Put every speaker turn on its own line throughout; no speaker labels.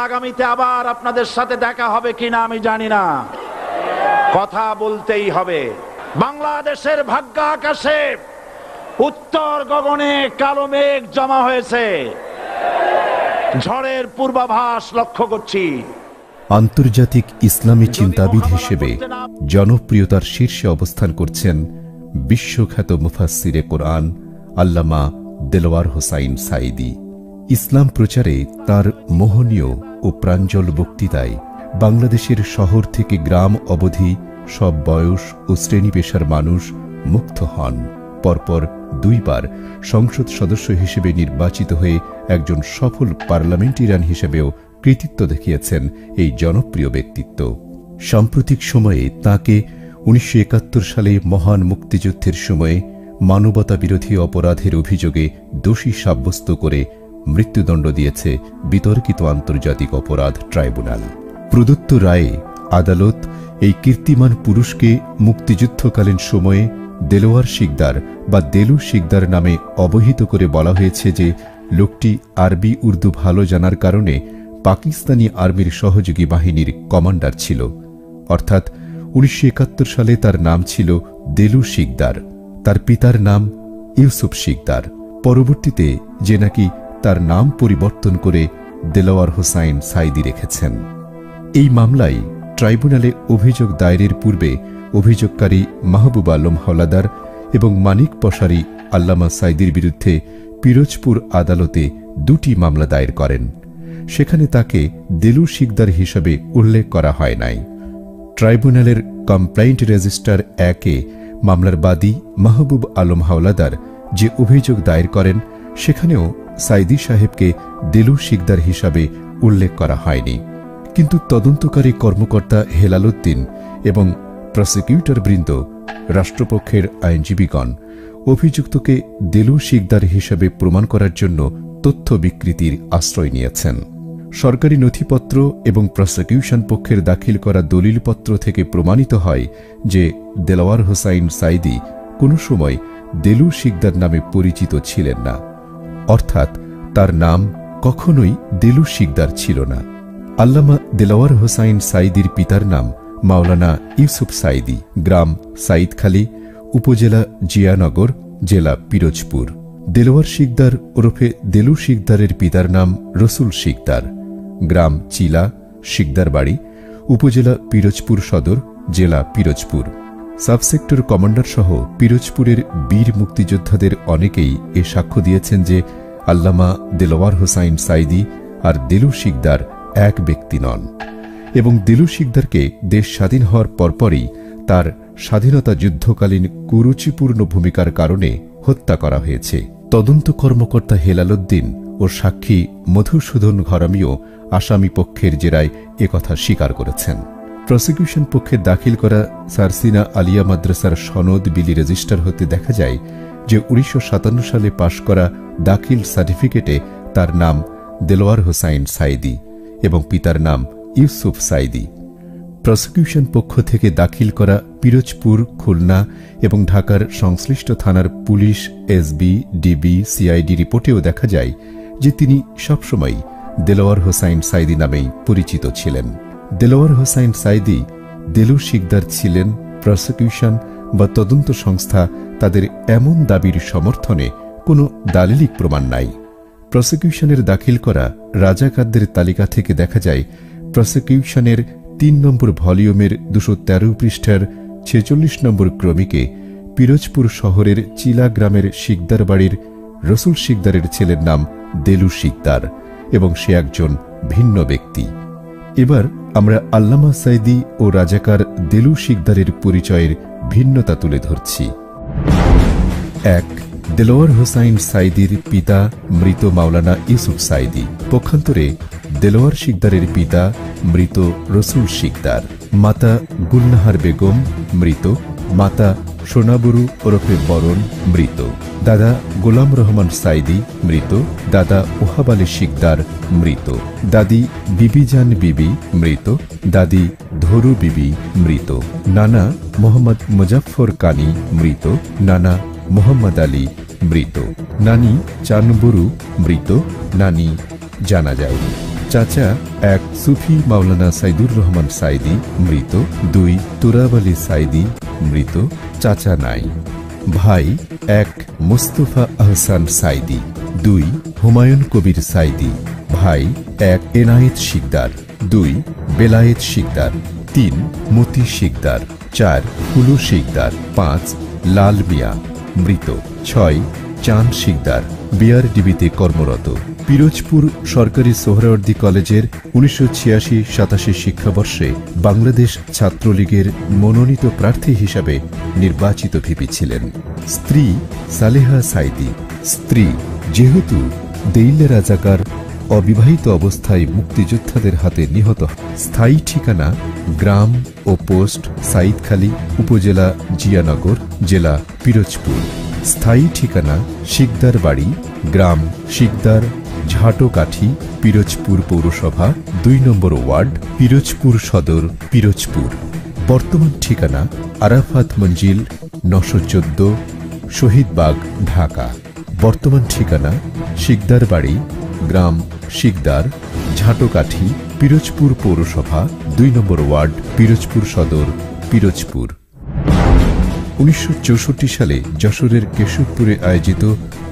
আগামীতে আবার আপনাদের সাথে দেখা হবে কিনা আমি জানি না। কথা বলতেই হবে। বাংলাদেশের ভাগ্য আকাশে উত্তর গগনে কালো মেঘ জমা হয়েছে। ঝড়ের পূর্বাভাস লক্ষ্য করছি।
আন্তর্জাতিক ইসলামী চিন্তাবিদ হিসেবে জনপ্রিয়তার শীর্ষে অবস্থান করছেন বিশ্বখ্যাত মুফাসিরে কোরআন আল্লামা দেলোয়ার হোসাইন সাইদি ইসলাম প্রচারে তার মোহনীয় ও প্রাঞ্জল বক্তৃতায় বাংলাদেশের শহর থেকে গ্রাম অবধি সব বয়স ও শ্রেণি পেশার মানুষ মুক্ত হন। পরপর দুইবার সংসদ সদস্য হিসেবে নির্বাচিত হয়ে একজন সফল পার্লামেন্টেরিয়ান হিসেবেও কৃতিত্ব দেখিয়েছেন এই জনপ্রিয় ব্যক্তিত্ব। সাম্প্রতিক সময়ে তাকে উনিশশো একাত্তর সালে মহান মুক্তিযুদ্ধের সময়ে মানবতা বিরোধী অপরাধের অভিযোগে দোষী সাব্যস্ত করে মৃত্যুদণ্ড দিয়েছে বিতর্কিত আন্তর্জাতিক অপরাধ ট্রাইব্যুনাল। প্রদত্ত রায়ে আদালত এই কীর্তিমান পুরুষকে মুক্তিযুদ্ধকালীন সময়ে দেলোয়ার শিকদার বা দেলু শিকদার নামে অবহিত করে বলা হয়েছে যে লোকটি আরবি, উর্দু ভালো জানার কারণে পাকিস্তানি আর্মির সহযোগী বাহিনীর কমান্ডার ছিল। অর্থাৎ উনিশশো একাত্তর সালে তার নাম ছিল দেলু শিকদার। তার পিতার নাম ইউসুফ শিকদার। পরবর্তীতে যে নাকি তার নাম পরিবর্তন করে দেলোয়ার হোসাইন সাইদি রেখেছেন। এই মামলায় ট্রাইব্যুনালে অভিযোগ দায়েরের পূর্বে অভিযোগকারী মাহবুব আলম হলাদার এবং মানিক পশারি আল্লামা সাইদির বিরুদ্ধে পিরোজপুর আদালতে দুটি মামলা দায়ের করেন। সেখানে তাকে দেলু শিকদার হিসাবে উল্লেখ করা হয় নাই। ট্রাইব্যুনালের কমপ্লাইন্ট রেজিস্টার একে মামলার বাদী মাহবুব আলম হাওলাদার যে অভিযোগ দায়ের করেন, সেখানেও সাইদি সাহেবকে দেলু শিকদার হিসাবে উল্লেখ করা হয়নি। কিন্তু তদন্তকারী কর্মকর্তা হেলালুদ্দিন এবং প্রসিকিউটর বৃন্দ, রাষ্ট্রপক্ষের আইনজীবীগণ অভিযুক্তকে দেলু শিকদার হিসাবে প্রমাণ করার জন্য তথ্য বিকৃতির আশ্রয় নিয়েছেন। সরকারি নথিপত্র এবং প্রসিকিউশন পক্ষের দাখিল করা দলিলপত্র থেকে প্রমাণিত হয় যে দেলোয়ার হোসাইন সাইদি কোনো সময় দেলু শিকদার নামে পরিচিত ছিলেন না। অর্থাৎ তার নাম কখনোই দেলু শিকদার ছিল না। আল্লামা দেলাওয়ার হোসাইন সাইদির পিতার নাম মাওলানা ইউসুফ সাইদি গ্রাম সাইদখালী উপজেলা জিয়ানগর, জেলা পিরোজপুর। দেলোয়ার শিকদার ওরফে দেলু শিকদারের পিতার নাম রসুল শিকদার। গ্রাম চিলা শিকদার বাড়ি উপজেলা পিরোজপুর সদর, জেলা পিরোজপুর। সাবসেক্টর কমান্ডার সহ পিরোজপুরের বীর মুক্তিযোদ্ধাদের অনেকেই এ সাক্ষ্য দিয়েছেন যে আল্লামা দেলোয়ার হোসাইন সাইদি আর দেলু শিকদার এক ব্যক্তি নন। এবং দিলু শিকদারকে দেশ স্বাধীন হওয়ার পরপরই তার স্বাধীনতা যুদ্ধকালীন কুরুচিপূর্ণ ভূমিকার কারণে হত্যা করা হয়েছে। তদন্ত কর্মকর্তা হেলালুদ্দিন ও সাক্ষী মধুসূদন ঘরামিও আসামি পক্ষের জেরায় একথা স্বীকার করেছেন। প্রসিকিউশন পক্ষে দাখিল করা সারসিনা আলিয়া মাদ্রাসার সনদ বিলি রেজিস্টার হতে দেখা যায় যে উনিশশো সাতান্ন সালে পাশ করা দাখিল সার্টিফিকেটে তার নাম দেলোয়ার হোসাইন সাইদি এবং পিতার নাম ইউসুফ সাইদি। প্রসিকিউশন পক্ষ থেকে দাখিল করা পিরোজপুর, খুলনা এবং ঢাকার সংশ্লিষ্ট থানার পুলিশ, এসবি, ডিবি, সিআইডি রিপোর্টেও দেখা যায় যে তিনি সবসময় দেলোয়ার হোসাইন সাইদি নামেই পরিচিত ছিলেন। দেলোয়ার হোসাইন সাইদি দেলু শিকদার ছিলেন প্রসিকিউশন বা তদন্ত সংস্থা তাদের এমন দাবির সমর্থনে কোনো দালিলিক প্রমাণ নাই। প্রসিকিউশনের দাখিল করা রাজাকারদের তালিকা থেকে দেখা যায়, প্রসিকিউশনের তিন নম্বর ভলিউমের দুশো তেরো পৃষ্ঠার ছেচল্লিশ নম্বর ক্রমিকে পিরোজপুর শহরের চিলা গ্রামের শিকদার বাড়ির রসুল শিকদারের ছেলের নাম দেলু শিকদার এবং সে একজন ভিন্ন ব্যক্তি। এবার আমরা আল্লামা সাইদি ও রাজাকার দেলু শিকদারের পরিচয়ের ভিন্নতা তুলে ধরছি। এক, দেলোয়ার হোসাইন সাইদির পিতা মৃত মাওলানা ইউসুফ সাইদি। পক্ষান্তরে দেলোয়ার শিকদারের পিতা মৃত রসুল শিকদার। মাতা গুলনাহার বেগম মৃত, মাতা সোনাবুরু ওরফে বরণ মৃত। দাদা গোলাম রহমান সাইদি মৃত, দাদা ওহাব আলী শিকদার মৃত। দাদি বিবিজান বিবি মৃত, দাদি ধরু বিবি মৃত। নানা মোহাম্মদ মুজাফর কানি মৃত। নানা মোহাম্মদ আলী মৃত। নানি চানবুরু মৃত। নানি জানা যায়নি। চাচা এক সুফি মাওলানা সাইদুর রহমান সাইদি মৃত। দুই তুরাব আলী সাইদি মৃত। চাচা নাই। ভাই এক মোস্তফা আহসান সাইদি। দুই হুমায়ুন কবির সাইদি। ভাই এক এনায়েত শিকদার। দুই বেলায়েত শিকদার। তিন, মতি শিকদার, চার, হুলু শিকদার, পাঁচ, লাল মিয়া, মৃত, ছয়, চাঁদ শিকদার, বিআরডিবিতে কর্মরত। পিরোজপুর সরকারি সোহরাওয়ার্দী কলেজের উনিশশো ছিয়াশি সাতাশি শিক্ষাবর্ষে বাংলাদেশ ছাত্রলীগের মনোনীত প্রার্থী হিসাবে নির্বাচিত ভিপি ছিলেন। স্ত্রী সালেহা সাইদি। স্ত্রী যেহেতু দেইলে রাজাকার অবিবাহিত অবস্থায় মুক্তিযোদ্ধাদের হাতে নিহত। স্থায়ী ঠিকানা, গ্রাম ও পোস্ট সাইদখালী উপজেলা জিয়ানগর, জেলা পিরোজপুর। স্থায়ী ঠিকানা, শিকদার বাড়ি, গ্রাম শিকদার, ঝাটোকাঠি, পিরোজপুর পৌরসভা, দুই নম্বর ওয়ার্ড, পিরোজপুর সদর, পিরোজপুর। বর্তমান ঠিকানা, আরাফাত মঞ্জিল, নশো চোদ্দ শহীদবাগ ঢাকা। বর্তমান ঠিকানা, শিকদার বাড়ি গ্রাম শিকদার, ঝাটকাঠি, পিরোজপুর পৌরসভা, দুই নম্বর ওয়ার্ড, পিরোজপুর সদর, পিরোজপুর। উনিশশো চৌষট্টি সালে যশোরের কেশবপুরে আয়োজিত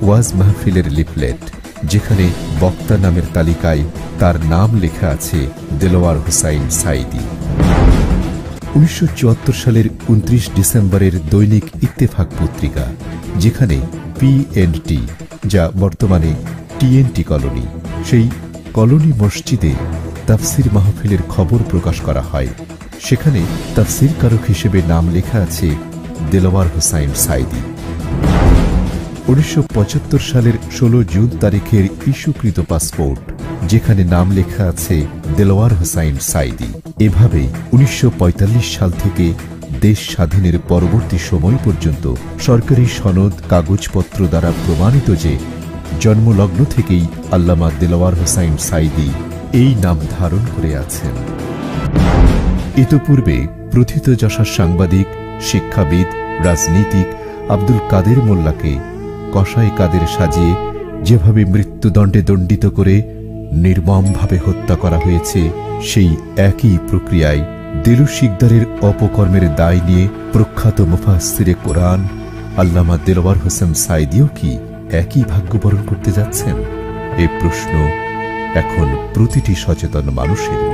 ওয়াজ মাহফিলের লিফলেট, যেখানে বক্তা নামের তালিকায় তার নাম লেখা আছে দেলোয়ার হোসাইন সাইদি উনিশশো চুয়াত্তর সালের উনত্রিশ ডিসেম্বরের দৈনিক ইত্তেফাক পত্রিকা, যেখানে পিএনটি যা বর্তমানে টিএনটি কলোনি। সেই কলোনি মসজিদে তাফসির মাহফিলের খবর প্রকাশ করা হয়। সেখানে তাফসির কারক হিসেবে নাম লেখা আছে দেলোয়ার হোসাইন সাইদি উনিশশো পঁচাত্তর সালের ১৬ জুন তারিখের ইস্যুকৃত পাসপোর্ট, যেখানে নাম লেখা আছে দেলোয়ার হোসাইন সাইদি এভাবে উনিশশো পঁয়তাল্লিশ সাল থেকে দেশ স্বাধীনের পরবর্তী সময় পর্যন্ত সরকারি সনদ, কাগজপত্র দ্বারা প্রমাণিত যে জন্মলগ্ন থেকেই আল্লামা দেলোয়ার হোসাইন সাইদি এই নাম ধারণ করে আছেন। ইতপূর্বে প্রথিতযশা সাংবাদিক, শিক্ষাবিদ, রাজনীতিক আব্দুল কাদের মোল্লাকে কসাই কাদের সাজিয়ে যেভাবে মৃত্যুদণ্ডে দণ্ডিত করে নির্মমভাবে হত্যা করা হয়েছে, সেই একই প্রক্রিয়ায় দিলু শিকদারের অপকর্মের দায় নিয়ে প্রখ্যাত মুফাসিরে কোরআন আল্লামা দেলওয়ার হোসেন সাইদিও কি একই ভাগ্য বরণ করতে যাচ্ছেন? এ প্রশ্ন এখন প্রতিটি সচেতন মানুষের